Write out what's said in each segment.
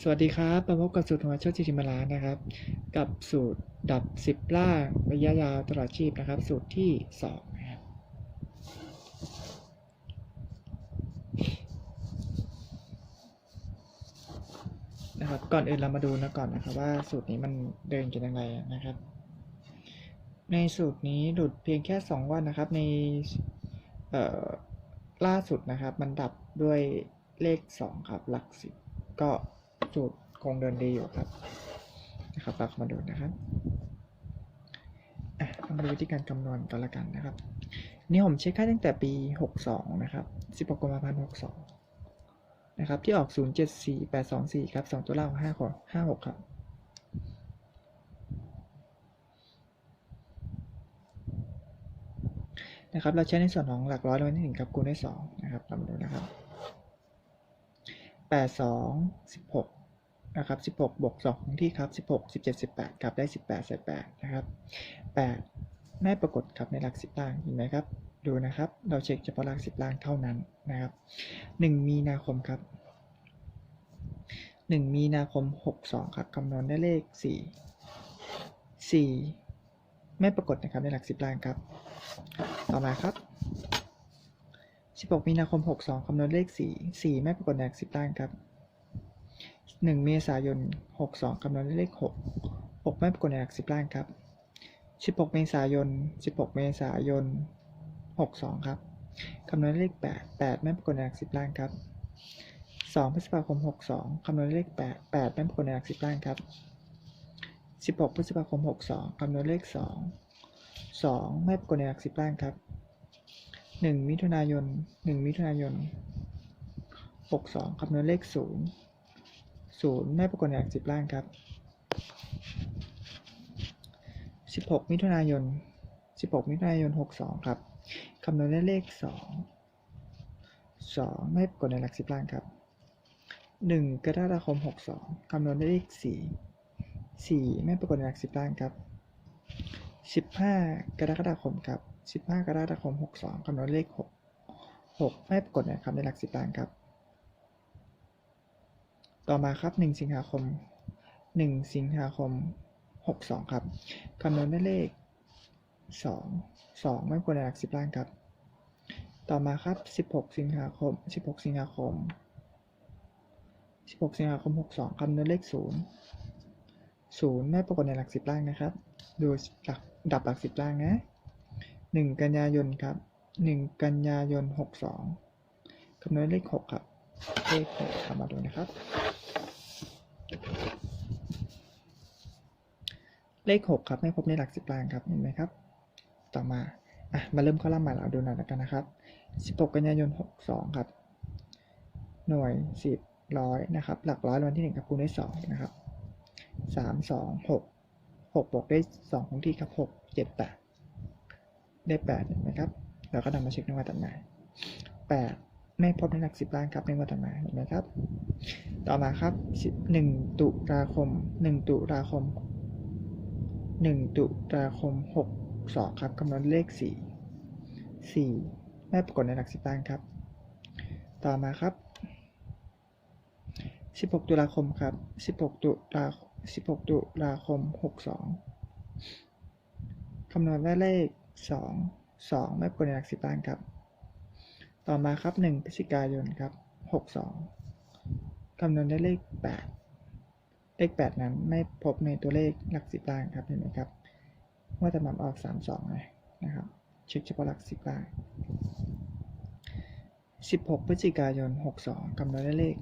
สวัสดีครับมาพบกับสูตรของโชคจิติมาลานะครับ กับสูตรดับ 10 ล่างระยะยาวตลอดชีพนะครับ สูตรที่2นะครับนะครับ ก่อนอื่นเรามาดูนะก่อนนะครับว่าสูตรนี้มันเดินกันยังไงนะครับ ในสูตรนี้หลุดเพียงแค่ 2 วันนะครับ ในล่าสุดนะครับ มันดับด้วยเลข 2 ครับ หลัก10ก็ สูตรคงเดินดีอยู่ครับนะครับเราเข้ามาดูนะครับอะเรามาดูวิธีการคำนวณกันละกันนะครับ นี่ผมเช็คค่าตั้งแต่ปี 62 นะครับ 16กุมภาพันธ์62 นะครับ ที่ออก 074824 ครับ 2 ตัวล่าง5ขอ56 ครับนะครับเราใช้ในส่วนของหลักร้อยรางวัลที่หนึ่งครับคูณด้วย2นะครับเรามาดูนะครับ8 2 16 นะครับ16บวก2ของที่ครับ16 17 18ครับได้ 18ใส่8นะครับ8ไม่ปรากฏครับในหลัก10ล่างเห็นไหมครับดูนะครับ เราเช็คเฉพาะหลัก10ล่างเท่านั้นนะครับ 1 มีนาคมครับ 1 มีนาคม 62 ครับคำนวณได้เลข 4 4 ไม่ปรากฏนะครับในหลัก10ล่างครับ ต่อมาครับ16 มีนาคม 62คำนวณเลข 4 4 ไม่ปรากฏในหลัก10ล่างครับ 1 เมษายน 62คำนวณเลข 6 6 ไม่ปรากฏในหลัก 10 ล่างครับ 16 เมษายน 16 เมษายน 62 ครับคำนวณเลข 8 8 ไม่ปรากฏในหลัก 10 ล่างครับ 2 พฤษภาคม 62คำนวณเลข 8 8 ไม่ปรากฏในหลัก 10 ล่างครับ 16 พฤษภาคม 62คำนวณเลข 2 2 ไม่ปรากฏในหลัก 10 ล่างครับ 1 มิถุนายน 1 มิถุนายน 62คำนวณเลข 0 0ไม่ปรากฏในหลัก10ล่างครับ 16 มิถุนายน 16 มิถุนายน 62 ครับคำนวณได้เลข 2 2 ไม่ปรากฏในหลัก10ล่างครับ 1 กรกฎาคม 62 คำนวณได้เลข 4 4 ไม่ปรากฏในหลัก10ล่างครับ 15 กรกฎาคมครับ 15 กรกฎาคม 62 คำนวณเลข 6 6 ไม่ปรากฏนะครับในหลัก10ล่างครับ ต่อมาครับ 1 สิงหาคม 1 สิงหาคม 62 ครับคำนวณได้เลข 2 2 ไม่ควรในหลัก10ล่างครับ ต่อมาครับ 16 สิงหาคม 16 สิงหาคม 16 สิงหาคม 62 คำนวณเลข 0 0 ไม่ปรากฏในหลัก10ล่างนะครับ ดูหลักดับหลัก10ล่างนะ 1 กันยายนครับ 1 กันยายน 62 คำนวณเลข 6 ครับ เลข6ครับมาดูนะครับ เลข6ครับไม่พบในหลัก10ล่างครับเห็นไหมครับ ต่อมาอะมาเริ่มข้อลัมน์ใหม่เราดูหน่อยแล้วกันนะครับ16กันยายน62ครับ หน่วย10ร้อยนะครับ หลักร้อยรวัลที่1ครับคูณด้วย2นะครับ3 2 6 6บวกได้2คงที่ครับ6 7 8ได้8เห็นไหมครับ เราก็นำมาเช็คในวันต่อมา8 ไม่พบในหลัก10ล่างครับในวันต่อมาเห็นไหมครับ ต่อมาครับ1ตุลาคม1ตุลาคมหนึ่งตุลาคมหกสองครับคำนวณเลขสี่สี่ไม่ปรากฏในหลักสิบล้านครับ ต่อมาครับ16ตุลาคมครับ16ตุลา16ตุลาคม62คำนวณได้เลข2 2ไม่ปรากฏในหลักสิบล้านครับ ต่อมาครับ 1พฤศจิกายนครับ 62คำนวณได้เลข 8 เลข 8 นั้นไม่พบในตัวเลขหลักสิบล้านครับเห็นไหมครับว่าจะมาออก 32เลยนะครับเช็คเฉพาะหลักสิบล้าน16 พฤศจิกายน 62คำนวณได้เลข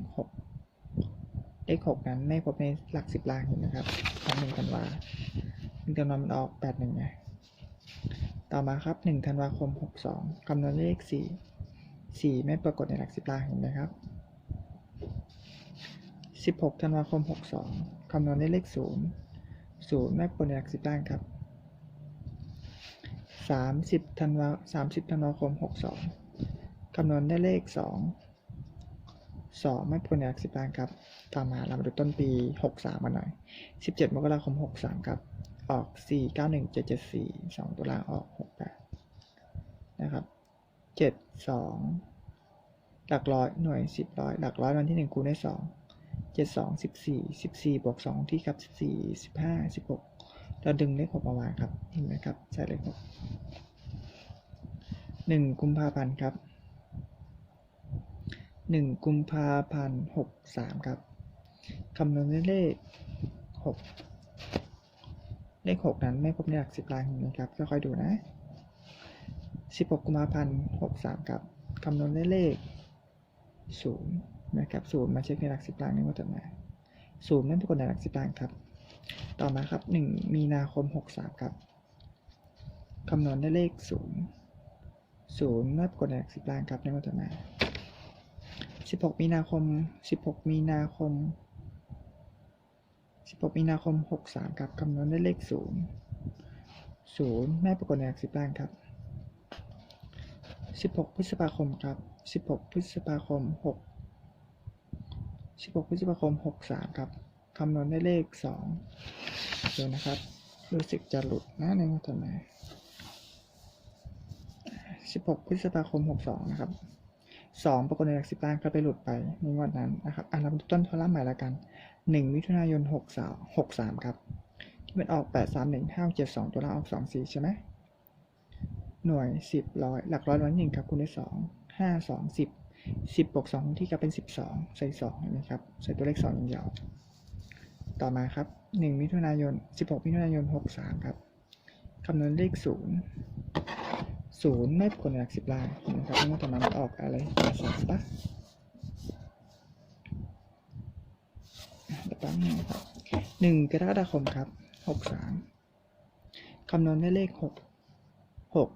6 เลข 6 นั้นไม่พบในหลัก 10ล้านเห็นไหมครับของ1ธันวา1ธันวามันออก 81ไงต่อมาครับ 1 ธันวาคม 62คำนวณได้เลข 4 4 ไม่ปรากฏในหลัก10ล้านเห็นไหมครับ 16 ธันวาคม 62 คำนวณได้เลข 0 0 ไม่ปรากฏในหลัก10ล้านครับ 30 ธันวา30 ธันวาคม 62 คำนวณได้เลข 2 2 ไม่พ้นในหลักสิบล้านครับ ต่อมาเรามาดูต้นปี 63มาหน่อย 17 มกราคม 63 ครับ ออก 4 9 1 7 7 4 2ตัวล่างออก 68 นะครับ 7 2หลักร้อยหน่วย10ร้อยหลักร้อยวันที่1คูณได้2 7 2 14 14บสี่สิบสี่บวก2ที่ครับ14 15 16เราดึงเลข6มาวางครับเห็นไหมครับใส่เลข6 1กุมภาพันธ์ครับหนึ่งกุมภาพันธ์หกสามครับคำนวณด้วยเลขหกเลขหกนั้นไม่พบในหลักสิบล้านนะครับค่อยๆดูนะ สิบหกกุมภาพันธ์หกสามครับคำนวณด้วยเลขศูนย์นะครับศูนย์มาเช็คในหลักสิบล้านนี่ว่าจะมาศูนย์ไม่ปรากฏในหลักสิบล้านครับ ต่อมาครับหนึ่งมีนาคมหกสามครับคำนวณได้เลขศูนย์ศูนย์ไม่ปรากฏในหลักสิบล้านครับในวัตนา16 มีนาคม 16 มีนาคม 16 มีนาคม 63 ครับคำนวณได้เลข 0 0ไม่ปรากฏในหลักสิบล้านครับ 16 พฤษภาคมครับ 16 พฤษภาคม 6 16 พฤษภาคม 63 ครับคำนวณได้เลข 2 เดี๋ยวนะครับ รู้สึกจะหลุดนะในวัตนา16 พฤษภาคม 62 นะครับสองปรากฏในหลักสิบล้านก็ไปหลุดไปในงวดนั้นนะครับ อะเรามาดูต้นทอลัมน์ใหม่ละกันหนึ่งมิถุนายนหกสามหกสามครับ ที่มันออกแปดสามหนึ่งห้าเจ็ดสองตัวละออกสองสี่ใช่ไหม หน่วยสิบร้อยหลักร้อยร้อยหนึ่งครับคูณด้วยสองห้าสองสิบสิบบวกสองที่กับเป็นสิบสองใส่สองเห็นไหมครับใส่ตัวเลขสองอย่างเดียวต่อมาครับหนึ่งมิถุนายนสิบหกมิถุนายนหกสามครับคำนวณเลขศูนย์ศูนย์ไม่ปรากฏในหลักสิบล้านนะครับไม่ว่าตอนนั้นมันออกอะไรมาสามปะอะเดี๋ยวแป๊บนึงครับหนึ่งกรกฎาคมครับหกสามคำนวณได้เลขหก หก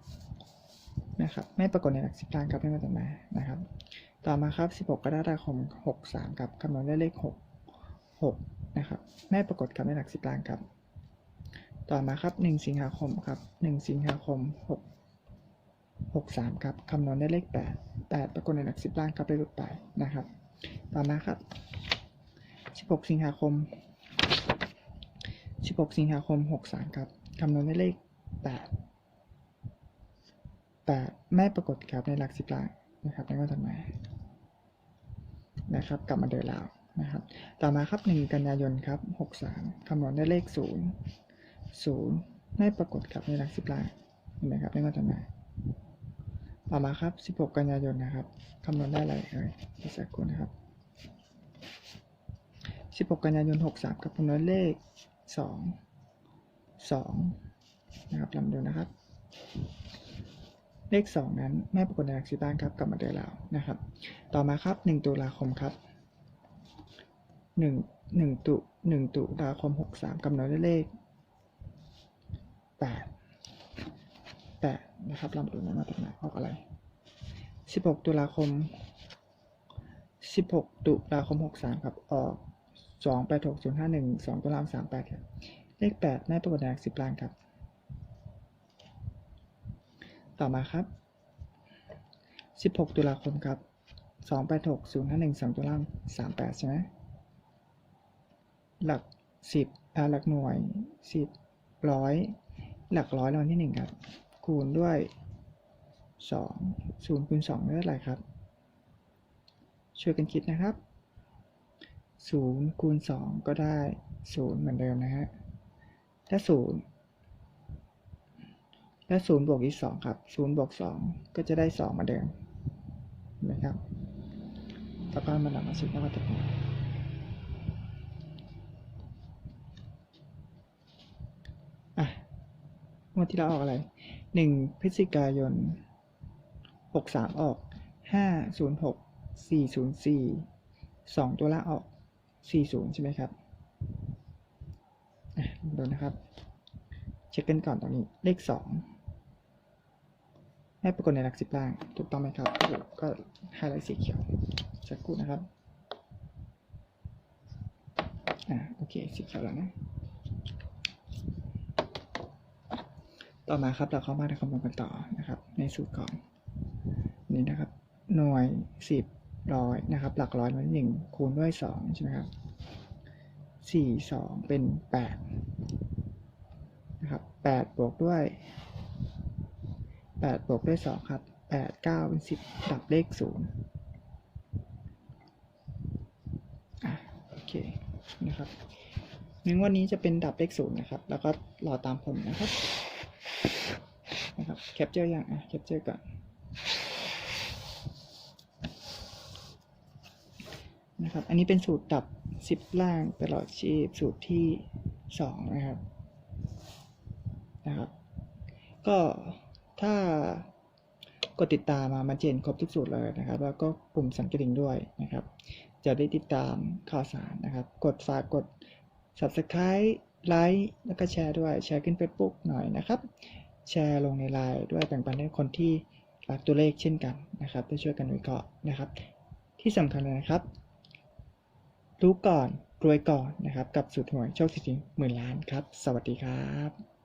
นะครับไม่ปรากฏในหลักสิบล้านครับไม่ว่าตอนไหนนะครับ ต่อมาครับสิบหกกรกฎาคมหกสามครับคำนวณได้เลขหกหกนะครับไม่ปรากฏครับในหลักสิบล้านครับ ต่อมาครับหนึ่งสิงหาคมครับหนึ่งสิงหาคมหกหกสามครับคำนวณได้เลขแปดแปดปรากฏในหลักสิบล้านครับไปหลุดไปนะครับ ต่อมาครับสิบหกสิงหาคมสิบหกสิงหาคมหกสามครับคำนวณได้เลขแปด แปดไม่ปรากฏครับในหลักสิบล้านนะครับในวันถัดมานะครับ กลับมาเดินแล้วนะครับ ต่อมาครับหนึ่งกันยายนครับหกสามคำนวณได้เลขศูนย์ศูนย์ไม่ปรากฏครับในหลักสิบล้านเห็นไหมครับในวันถัดมาต่อมาครับ 16 กันยายนนะครับคำนวณได้อะไรเอ่ยอีกสักครู่นะครับ 16 กันยายน 63ครับคำนวณเลข 2 2 นะครับลองดูนะครับ เลข 2 นั้นไม่ปรากฏในหลักสิบล้านครับกลับมาเดิมแล้วนะครับ ต่อมาครับ 1 ตุลาคมครับ 1 1ตุ1ตุลาคม 63กำหนดด้วยเลข8แปดนะครับลำดูนะมาจากไหนออกอะไรสิบหกตุลาคมสิบหกตุลาคมหกสามครับ ออกสองแปดหกศูนย์ห้าหนึ่งสองตุลาสามแปดครับเลขแปดไม่ปรากฏในหลักสิบล้านครับ ต่อมาครับสิบหกตุลาคมครับสองแปดหกศูนย์ห้าหนึ่งสองตุลาสามแปดใช่ไหมหลักสิบอ่าหลักหน่วยสิบร้อยหลักร้อยรางวัลที่หนึ่งครับ คูณด้วยสองศูนย์คูณสองได้เท่าไหร่ครับ ช่วยกันคิดนะครับศูนย์คูณสองก็ได้ศูนย์เหมือนเดิมนะฮะถ้าศูนย์ และศูนย์บวกอีกสองครับศูนย์บวกสองก็จะได้สองมือนเดิมเห็นไหมครับแล้วก็มาหลังมาชิดแล้วก็ตะโกนอะงวดที่เราออกอะไรหนึ่งพฤศจิกายนหกสามออกห้าศูนย์หกสี่ศูนย์สี่สองตัวละออกสี่ศูนย์ใช่ไหมครับอะดูนะครับ เช็คกันก่อนตรงนี้เลขสอง ให้ปรากฏในหลักสิบล่าง ถูกต้องไหมครับกก็ไฮไลท์สีเขียวสักครู่นะครับ อ่า โอเค สีเขียวแล้วนะ ต่อมาครับ เราเข้ามาในคำนวณกันต่อนะครับ ในสูตรของนี่นะครับ หน่วยสิบร้อยนะครับ หลักร้อยมันหนึ่งคูณด้วยสองใช่ไหมครับสี่สองเป็นแปดนะครับแปดบวกด้วย แปดบวกด้วยสองครับแปดเก้าเป็นสิบดับเลขศูนย์อะโอเค นะครับหนึ่งวันนี้จะเป็นดับเลขศูนย์นะครับ แล้วก็รอตามผลนะครับ นะครับ แคปเจอร์ยังอะ แคปเจอร์ก่อน นะครับ อันนี้เป็นสูตรดับสิบล่างตลอดชีพ สูตรที่สองนะครับ นะครับ ก็ ถ้ากดติดตามมามาเจนครบทุกสูตรเลยนะครับ แล้วก็ปุ่มสั่นกระดิ่งด้วยนะครับ จะได้ติดตามข่าวสารนะครับ กดฝากกด subscribe ไลค์แล้วก็แชร์ด้วยแชร์ขึ้น Facebook หน่อยนะครับ แชร์ลงในไลน์ด้วยแบ่งปันให้คนที่รักตัวเลขเช่นกันนะครับเพื่อช่วยกันวิเคราะห์นะครับ ที่สำคัญเลยนะครับ รู้ก่อนรวยก่อนนะครับ กับสูตรหวยโชคสิทธิ์หมื่นล้านครับ สวัสดีครับ